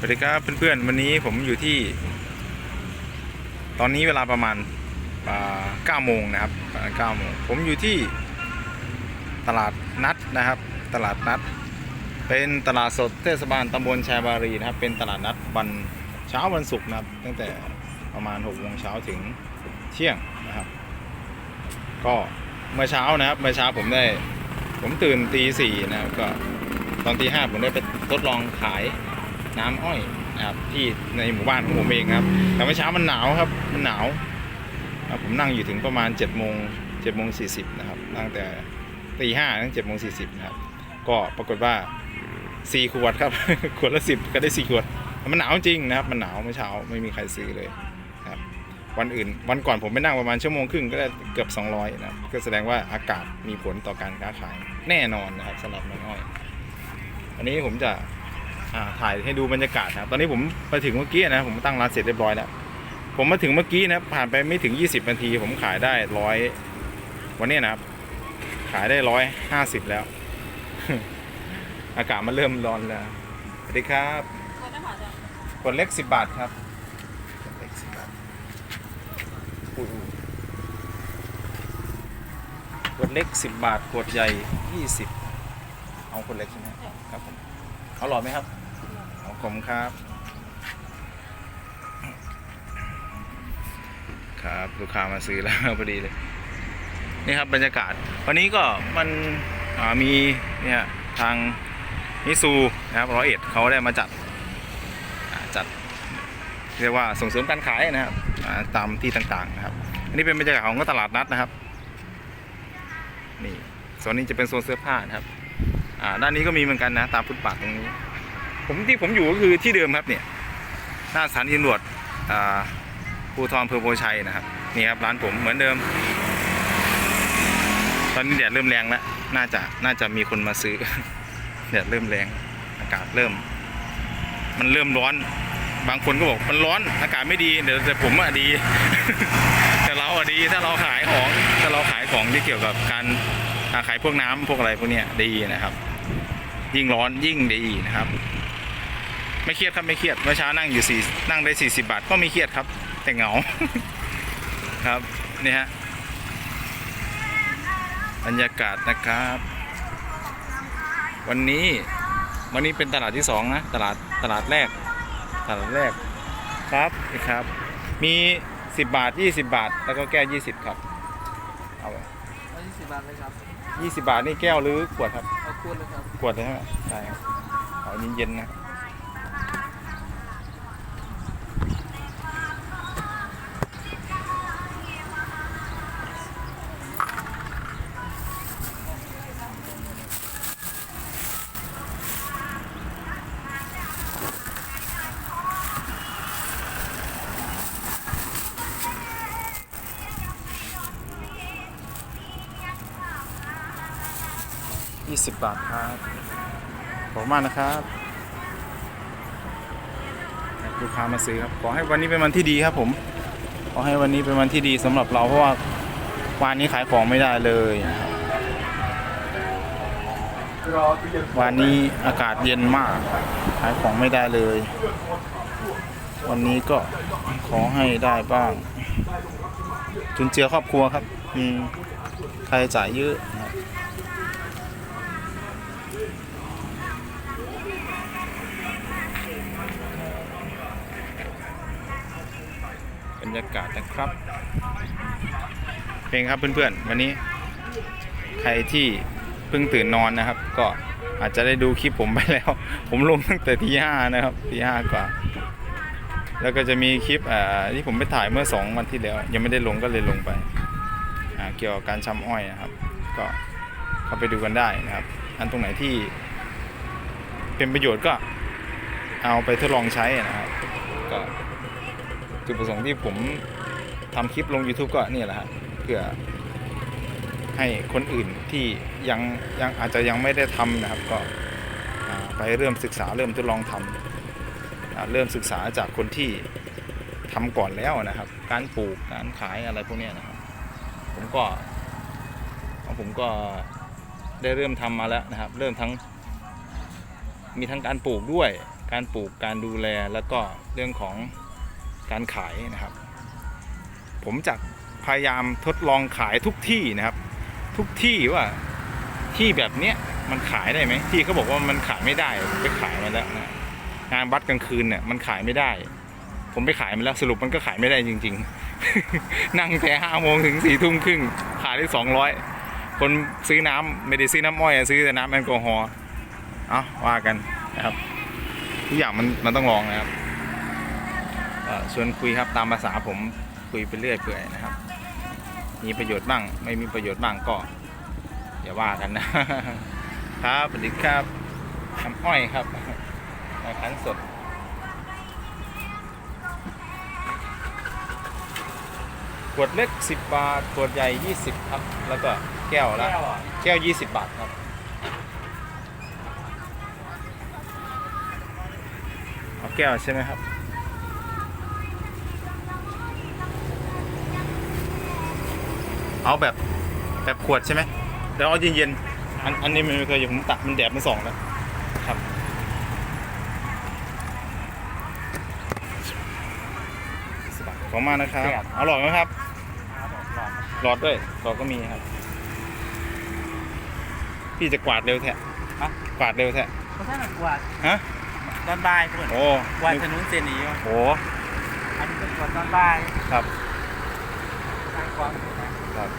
สวัสดีครับเพื่อนๆวันนี้ผมอยู่ที่ ตอนนี้เวลาประมาณอ่าโมงนะครับประมาโมงผมอยู่ที่ตลาดนัดนะครับ ตลาดนัด เป็นตลาดสดเทศบาลตำบลแชบารีนะครับ เป็นตลาดนัดวันเช้าวันศุกร์นะครับ ตั้งแต่ประมาณ6โมงเช้าถึงเที่ยงนะครับ ก็เมื่อเช้านะครับเมื่อเช้าผมได้ ผมตื่นตีสี่นะครับก็ตอนตีห้าผมได้ไปทดลองขาย น้ำอ้อยนะครับที่ในหมู่บ้านของผมเองครับ แต่เมื่อเช้ามันหนาวครับมันหนาวนะครับผมนั่งอยู่ถึงประมาณ7จ็ดโมงเจ็ดโมงสี่สิบนะครับตั้งแต่ตีห้าถึงเจ็ดโมงสี่สิบนะครับก็ปรากฏว่าสี่ขวดครับ ขวดละสิบก็ได้สี่ขวด มันหนาวจริงนะครับ มันหนาวเมื่อเช้าไม่มีใครซื้อเลยครับวันอื่น วันก่อนผมไปนั่งประมาณชั่วโมงครึ่งก็ได้เกือบ 200นะครับก็แสดงว่าอากาศมีผลต่อการค้าขายแน่นอนนะครับสำหรับน้ำอ้อยวันนี้ผมจะ ถ่ายให้ดูบรรยากาศนะครับตอนนี้ผมไปถึงเมื่อกี้นะผมตั้งร้านเสร็จเรียบร้อยแล้วผมมาถึงเมื่อกี้นะผ่านไปไม่ถึง 20 นาที ผมขายได้ร้อยวันนี้นะครับ ขายได้ร้อยห้าสิบแล้ว อากาศมันเริ่มร้อนแล้วสวัสดีครับก็จะผ่าจะขวดเล็กสิบบาทครับขวดเล็กสิบบาทขวดเล็กสิบบาทขวดใหญ่ยี่สิบเอาขวดเล็กใช่ไหมครับผมเอาหลอดไหมครับ ผมครับ ครับ ลูกค้ามาซื้อแล้วพอดีเลย นี่ครับบรรยากาศ วันนี้ก็มันมีเนี่ยทางมิซูนะครับร้อยเอ็ดเขาได้มาจัดจัดเรียกว่าส่งเสริมการขายนะครับตามที่ต่างๆนะครับ อันนี้เป็นบรรยากาศของตลาดนัดนะครับ นี่โซนนี้จะเป็นโซนเสื้อผ้านะครับด้านนี้ก็มีเหมือนกันนะ ตามฟุตบาทตรงนี้ ผมที่ผมอยู่ก็คือที่เดิมครับเนี่ยหน้าสถานีตำรวจภูทรเภอโพชัยนะครับนี่ครับร้านผมเหมือนเดิม ตอนนี้แดดเริ่มแรงแล้วน่าจะน่าจะมีคนมาซื้อแดดเริ่มแรงอากาศเริ่ม มันเริ่มร้อน บางคนก็บอกมันร้อนอากาศไม่ดีเดี๋ยวแต่ผมอะดี แต่เราอะดีถ้าเราขายของถ้าเราขายของที่เกี่ยวกับการขายพวกน้ำพวกอะไรพวกเนี้ยดีนะครับ ยิ่งร้อนยิ่งดีนะครับ ไม่เครียดครับไม่เครียดเมื่อเช้านั่งอยู่สี่นั่งได้สี่สิบาทก็ไม่เครียดครับ แต่เหงาครับนี่ฮะบรรยากาศนะครับ วันนี้วันนี้เป็นตลาดที่สองนะตลาดตลาดแรก ตลาดแรกครับนี่ครับ มี10บาท20บาท แล้วก็แก้ว20ครับเอาร้อยยี่สิบบาทเลยครับ20บาทนี่แก้วหรือขวดครับเอาคูณเลยครับขวดเลยใช่ไหมใช่ครับเอาอันนี้เย็นนะ 20บาทครับขอบคุณมากนะครับลูกค้ามาซื้อครับขอให้วันนี้เป็นวันที่ดีครับ ผมขอให้วันนี้เป็นวันที่ดีสำหรับเราเพราะว่าวันนี้ขายของไม่ได้เลยวันนี้อากาศเย็นมาก ขายของไม่ได้เลย วันนี้ก็ขอให้ได้บ้างจุนเจือครอบครัวครับมีค่าใช้จ่ายเยอะ รับรรยากาศนะครับเป็นครับเพื่อนๆ วันนี้ใครที่เพิ่งตื่นนอนนะครับ ก็อาจจะได้ดูคลิปผมไปแล้ว ผมลงตั้งแต่ที่ห้านะครับที่ห้ากว่า แล้วก็จะมีคลิปอ่าที่ผมไปถ่ายเมื่อสองวันที่แล้ว ยังไม่ได้ลงก็เลยลงไปเกี่ยวกับการชำอ้อยนะครับ ก็เข้าไปดูกันได้นะครับ อันตรงไหนที่เป็นประโยชน์ก็เอาไปทดลองใช้นะครับก็ จุดประสงค์ที่ผมทำคลิปลง YouTube ก็นี่แหละฮะเพื่อให้คนอื่นที่ยังยังอาจจะยังไม่ได้ทำนะครับ ก็ไปเริ่มศึกษาเริ่มทดลองทำอ่าเริ่มศึกษาจากคนที่ทำก่อนแล้วนะครับ การปลูกการขายอะไรพวกนี้นะครับ ผมก็ผมก็ได้เริ่มทำมาแล้วนะครับ เริ่มทั้งมีทั้งการปลูกด้วย การปลูกการดูแลแล้วก็เรื่องของ การขายนะครับ ผมจะพยายามทดลองขายทุกที่นะครับ ทุกที่ว่าที่แบบเนี้ยมันขายได้ไหมที่เขาบอกว่ามันขายไม่ได้ไปขายมาแล้วนะงานบัตรกลางคืนเนี่ยมันขายไม่ได้ ผมไปขายมาแล้วสรุปมันก็ขายไม่ได้จริง ๆ นั่งแต่ห้าโมงถึงสี่ทุ่มครึ่งขายได้สองร้อยคนซื้อน้ำไม่ได้ซื้อน้ำอ้อยอะซื้อแต่น้ำแอลกอฮอล์เอาว่ากันนะครับทุกอย่างมันมันต้องลองนะครับ ชวนคุยครับตามภาษาผมคุยไปเรื่อยเปื่อยนะครับ มีประโยชน์บ้าง ไม่มีประโยชน์บ้างก็อย่าว่ากันนะครับสวัสดีครับน้ำอ้อยครับน้ำขันสดขวดเล็ก 10 บาทขวดใหญ่ 20 ครับ แล้วก็แก้วละแก้ว 20 บาทครับเอาแก้วใช่ไหมครับ เอาแบบแบบขวดใช่ไหมเดี๋ยวเอาเย็นๆอันอันนี้มันไม่เคยอยู่ผมตักมันแดดมันส่องแล้วครับขอบคุณมากนะครับอร่อยไหมครับ หลอดด้วยหลอดก็มีครับ พี่จะกวาดเร็วแท้ฮะกวาดเร็วแท้เพราะถ้าหนักกว่าฮะตอนบ่ายเพื่อนโอ้กว่าถนนเส้นนี้อยู่โหอันนี้เป็นกว่าตอนบ่ายครับทางความ ครับ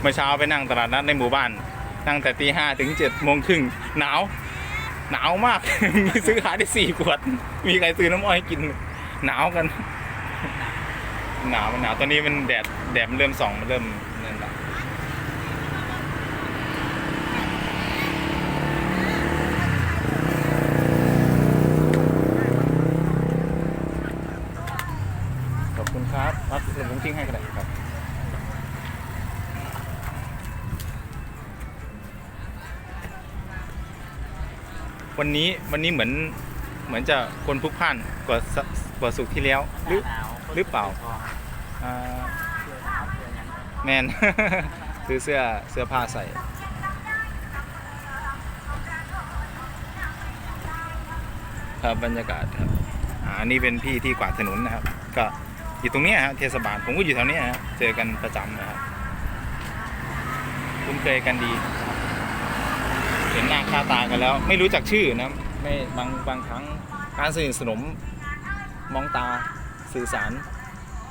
เมื่อเช้าไปนั่งตลาดนัดในหมู่บ้าน นั่งแต่ตีห้าถึงเจ็ดโมงครึ่งหนาว หนาวมาก มีซื้อขายได้สี่ขวด มีใครซื้อน้ำอ้อยกิน หนาวกัน หนาวมันหนาวตอนนี้มันแดดแดดมันเริ่มส่องมันเริ่มนั่นแหละขอบคุณครับครับเดี๋ยวผม ทิ้งให้ก็ได้ครับวันนี้วันนี้เหมือนเหมือนจะคนพลุกพล่านกว่ากว่าสุกที่แล้วหรือหรือเปล่าอ่าแมน ซื้อเสื้อเสื้อผ้าใส่ ครับบรรยากาศครับอ่าอันนี้เป็นพี่ที่กวาดถนนนะครับ ก็ อยู่ตรงนี้ฮะเทศบาลผมก็อยู่แถวเนี้ยฮะเจอกันประจำนะครับคุ้นเคยกันดี เห็นหน้าค่าตากันแล้ว ไม่รู้จักชื่อนะไม่บางบางครั้งการสนิทสนมมองตาสื่อสาร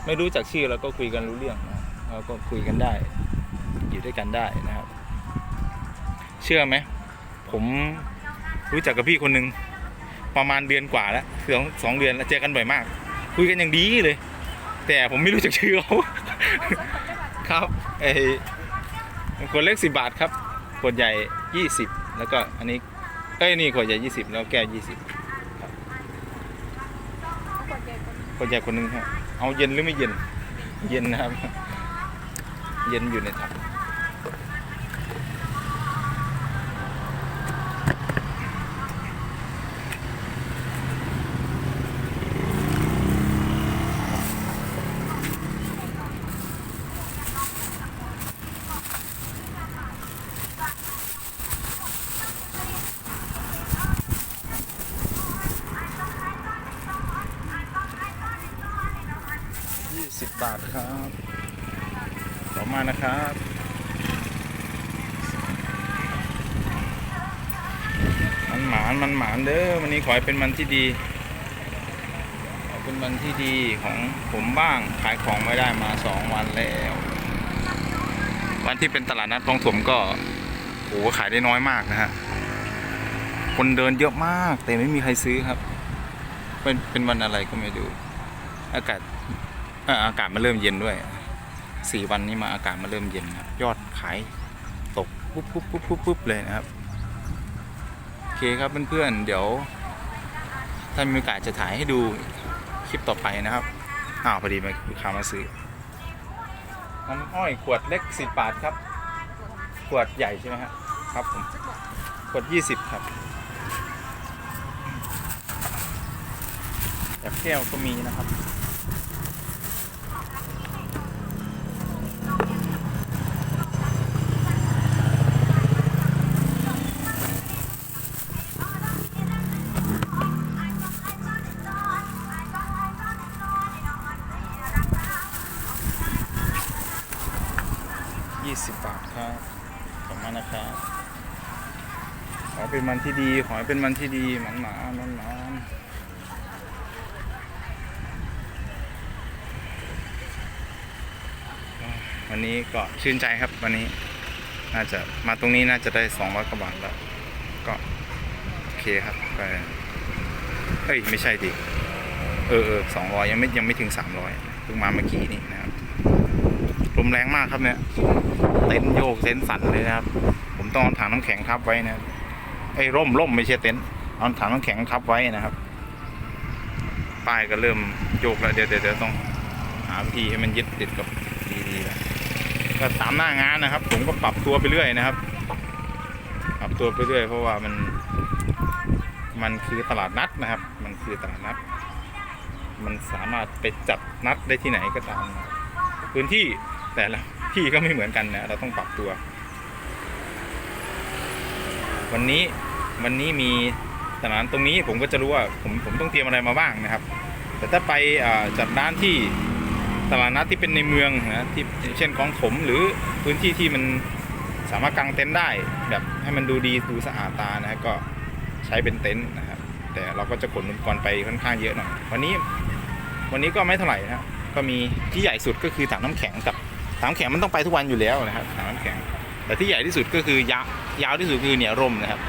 ไม่รู้จักชื่อแล้วก็คุยกันรู้เรื่องนะเราก็คุยกันได้ อยู่ด้วยกันได้นะครับ เชื่อไหมผมรู้จักกับพี่คนหนึ่งประมาณเดือนกว่าแล้วสองสองเดือนแล้วเจอกันบ่อยมาก คุยกันอย่างดีเลย แต่ผมไม่รู้จักชื่อเขาครับไอขวดเล็กสิบาทครับขวดใหญ่ยี่สิบแล้วก็อันนี้เอ้ยนี่ขวดใหญ่ยี่สิบแล้วแก้วยี่สิบขวดใหญ่คนหนึ่งครับเอาเย็นหรือไม่เย็น เย็นนะครับ เย็นอยู่ในถังยี่สิบบาทครับต่อมา นะครับมันหมานมันหมานเด้อวันนี้ขอให้เป็นมันที่ดีขอเป็นวันที่ดีของผมบ้างขายของไม่ได้มาสองวันแล้ว วันที่เป็นตลาดนัดคลองถมก็โหขายได้น้อยมากนะฮะคนเดินเยอะมาก แต่ไม่มีใครซื้อครับ เป็นเป็นวันอะไรก็ไม่ดู อากาศอากาศมันเริ่มเย็นด้วย สี่วันนี้มาอากาศมันเริ่มเย็นครับยอดขายตกปุ๊บปุ๊บปุ๊บปุ๊บปุ๊บเลยนะครับ โอเคครับเพื่อนๆเดี๋ยว ถ้ามีโอกาสจะถ่ายให้ดูคลิปต่อไปนะครับอ้าวพอดีมาลูกค้ามาซื้อน้ำอ้อยขวดเล็กสิบบาทครับ ขวดใหญ่ใช่ไหมครับครับผมขวดยี่สิบครับแบบแก้วก็มีนะครับ เป็นวันที่ดี ขอให้เป็นวันที่ดีหมันหมาหมันหมาวันนี้ก็ชื่นใจครับวันนี้ น่าจะมาตรงนี้น่าจะได้สองร้อยกว่าบาทแล้ว ก็โอเคครับไปเฮ้ยไม่ใช่ดิเออเออสองร้อยยังไม่ยังไม่ถึงสามร้อยเพิ่งมาเมื่อกี้นี่นะครับลมแรงมากครับเนี่ย เต็นโยกเต็นสั่นเลยนะครับ ผมต้องเอาถังน้ำแข็งทับไว้นะครับ ไอ้ร่มร่มไม่ใช่เต็นท์เอาถังน้ำแข็งทับไว้นะครับป้ายก็เริ่มโยกแล้วเดี๋ยวเดี๋ยวต้องหาวิธีให้มันยึดติดกับดีๆแล้วก็ตามหน้างานนะครับ ผมก็ปรับตัวไปเรื่อยนะครับ ปรับตัวไปเรื่อยเพราะว่ามัน มันคือตลาดนัดนะครับ มันคือตลาดนัด มันสามารถไปจัดนัดได้ที่ไหนก็ตาม พื้นที่แต่ละที่ก็ไม่เหมือนกันนะเราต้องปรับตัว วันนี้ วันนี้มีตลาดตรงนี้ผมก็จะรู้ว่าผมผมต้องเตรียมอะไรมาบ้างนะครับ แต่ถ้าไปจัดร้านที่ตลาดนัดที่เป็นในเมืองนะที่เช่นของผมหรือพื้นที่ที่มันสามารถกางเต็นท์ได้ แบบให้มันดูดีดูสะอาดตานะก็ใช้เป็นเต็นท์นะครับ แต่เราก็จะขนอุปกรณ์ไปค่อนข้างเยอะหน่อยวันนี้วันนี้ก็ไม่เท่าไหร่นะครับก็มีที่ใหญ่สุดก็คือถังน้ำแข็งกับถังน้ำแข็งมันต้องไปทุกวันอยู่แล้วนะครับถังน้ำแข็ง แต่ที่ใหญ่ที่สุดก็คือยาวยาวที่สุดคือเนี่ยร่มนะครับ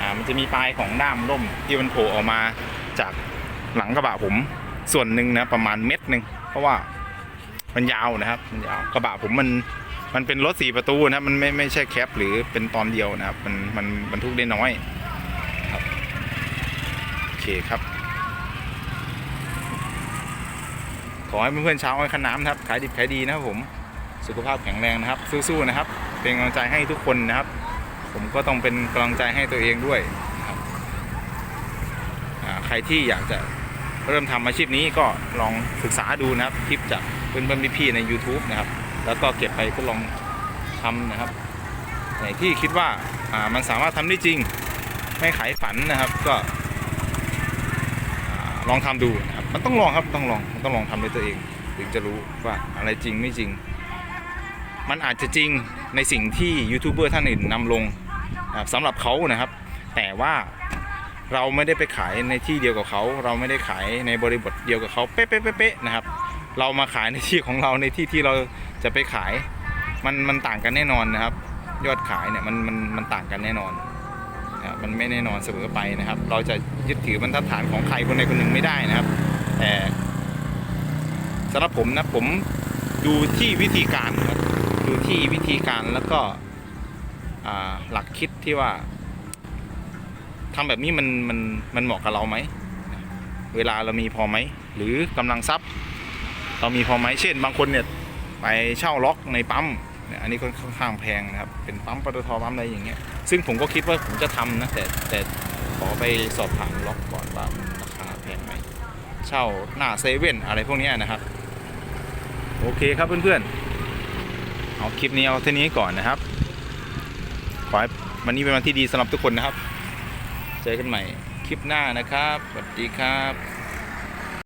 อ่ามันจะมีปลายของด้ามร่มที่มันโผล่ออกมาจากหลังกระบะผมส่วนหนึ่งนะประมาณเม็ดหนึ่งเพราะว่ามันยาวนะครับมันยาวกระบะผมมันมันเป็นรถสี่ประตูนะครับมันไม่ไม่ใช่แคปหรือเป็นตอนเดียวนะครับ มันมันบรรทุกได้น้อยครับโอเคครับ ขอให้เพื่อนๆชาวอ้อยคันน้ำนะครับขายดิบขายดีนะครับผมสุขภาพแข็งแรงนะครับ สู้ๆนะครับ เป็นกำลังใจให้ทุกคนนะครับ ผมก็ต้องเป็นกำลังใจให้ตัวเองด้วยนะครับใครที่อยากจะเริ่มทำอาชีพนี้ก็ลองศึกษาดูนะครับคลิปจากเพื่อนๆพี่ๆใน YouTube นะครับ แล้วก็เก็บไปก็ลองทำนะครับไหนที่คิดว่ามันสามารถทำได้จริง ไม่ขายฝันนะครับก็ลองทำดูนะครับมันต้องลองครับต้องลองมันต้องลองทำด้วยตัวเอง ถึงจะรู้ว่าอะไรจริงไม่จริง มันอาจจะจริงในสิ่งที่ยูทูบเบอร์ท่านอื่นนำลง สำหรับเขานะครับ แต่ว่าเราไม่ได้ไปขายในที่เดียวกับเขา เราไม่ได้ขายในบริบทเดียวกับเขาเป๊ะๆๆๆนะครับ เรามาขายในที่ของเราในที่ที่เราจะไปขายมันมันต่างกันแน่นอนนะครับ ยอดขายเนี่ยมันมันมันต่างกันแน่นอนนะครับมันไม่แน่นอนเสมอไปนะครับ เราจะยึดถือบรรทัดฐานของใครคนใดคนหนึ่งไม่ได้นะครับ แต่สำหรับผมนะผมดูที่วิธีการครับดูที่วิธีการแล้วก็ หลักคิดที่ว่าทำแบบนี้มันมันมันเหมาะกับเราไหม เวลาเรามีพอไหม หรือกำลังทรัพย์ เรามีพอไหมเช่น บางคนเนี่ยไปเช่าล็อกในปั๊มเนี่ยอันนี้ค่อนข้างแพงนะครับ เป็นปั๊มปตทปั๊มอะไรอย่างเงี้ย ซึ่งผมก็คิดว่าผมจะทำนะแต่แต่ขอไปสอบถามล็อกก่อนว่าราคาแพงไหมเช่าหน้าเซเว่นอะไรพวกนี้นะครับ โอเคครับเพื่อนๆเอาคลิปนี้เอาเท่านี้ก่อนนะครับ ขอให้วันนี้เป็นวันที่ดีสำหรับทุกคนนะครับ เจอกันใหม่คลิปหน้านะครับ สวัสดีครับ